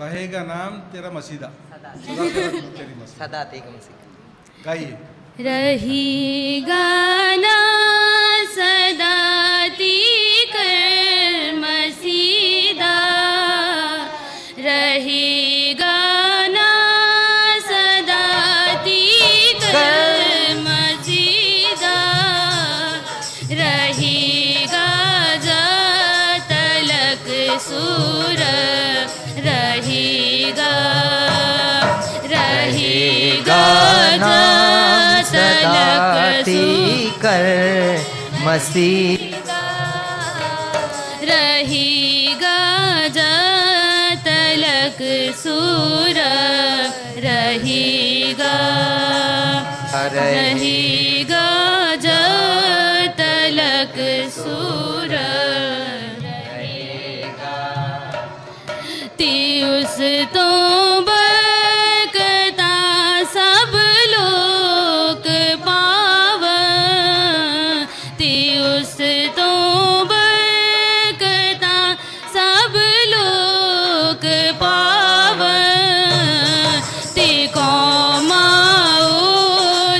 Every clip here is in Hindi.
रहेगा नाम तेरा मसीदा। सदा। तेरा मसीदा। ते गाइए। रही गाना सदा ती कर मसीदा। रही गाना कर मसीदा रही गाजा तलक सूर रहेगा रहेगा गाना तलक सूर कर तलक सूर रहेगा रहेगा तलक सूर। ਤੇ ਉਸ ਤੋਂ ਬਕਤਾ ਸਭ ਲੋਕ ਪਾਵ ਤੇ ਉਸ ਤੋਂ ਬਕਤਾ ਸਭ ਲੋਕ ਪਾਵ ਤੇ ਕੌਮਾਉ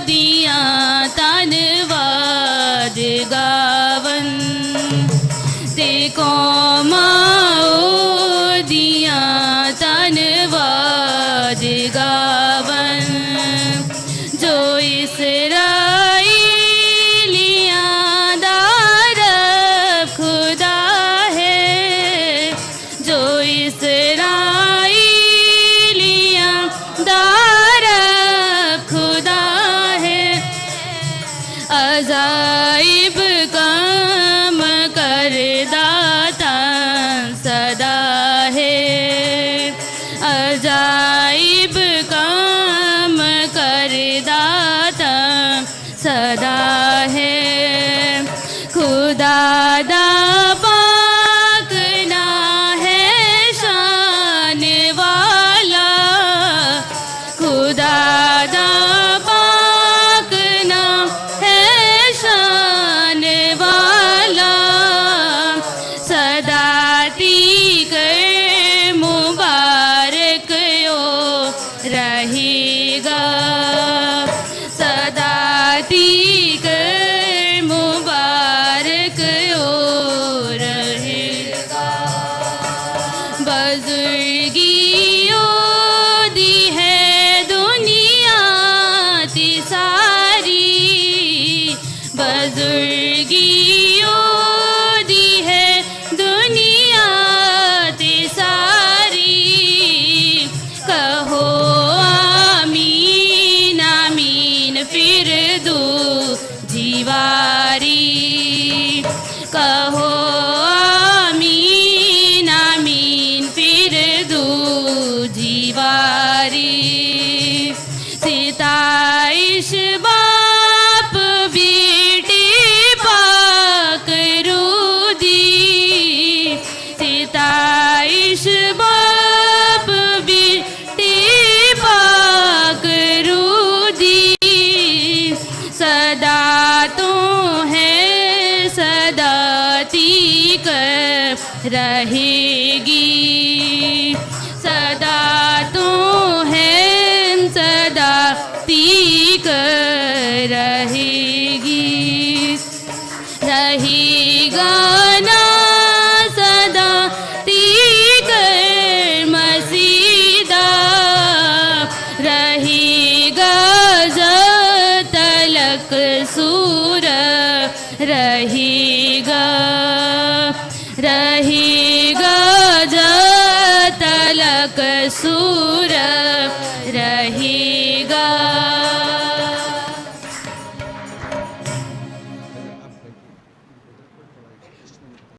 ਦੀਆਂ ਤਨਵਾਦ ਗਾਵਨ। ਤੇ ਕੌਮ अजाइब काम कर दाता सदा है। अजाइब काम कर दाता सदा है। खुदा दा gözü रहेगी। सदा तू है सदा तीक रहेगी। रहेगा ना सदा तीक मसीदा। रहेगा तलक सूर रहेगा गजा तलक सूर